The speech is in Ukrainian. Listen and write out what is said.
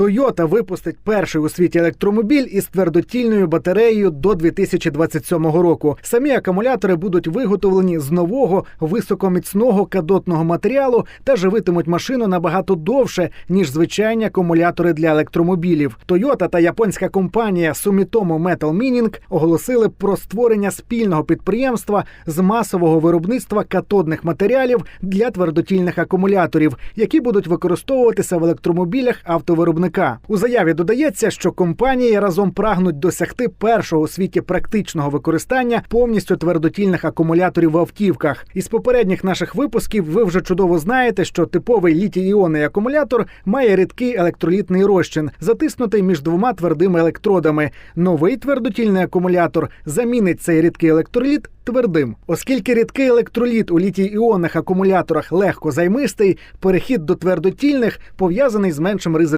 Toyota випустить перший у світі електромобіль із твердотільною батареєю до 2027 року. Самі акумулятори будуть виготовлені з нового високоміцного кадотного матеріалу та живитимуть машину набагато довше ніж звичайні акумулятори для електромобілів. Toyota та японська компанія Sumitomo Metal Mining оголосили про створення спільного підприємства з масового виробництва катодних матеріалів для твердотільних акумуляторів, які будуть використовуватися в електромобілях автовиробника. У заяві додається, що компанії разом прагнуть досягти першого у світі практичного використання повністю твердотільних акумуляторів в автівках. Із попередніх наших випусків ви вже чудово знаєте, що типовий літій-іонний акумулятор має рідкий електролітний розчин, затиснутий між двома твердими електродами. Новий твердотільний акумулятор замінить цей рідкий електроліт твердим. Оскільки рідкий електроліт у літій-іонних акумуляторах легко займистий, перехід до твердотільних пов'язаний з меншим ризиком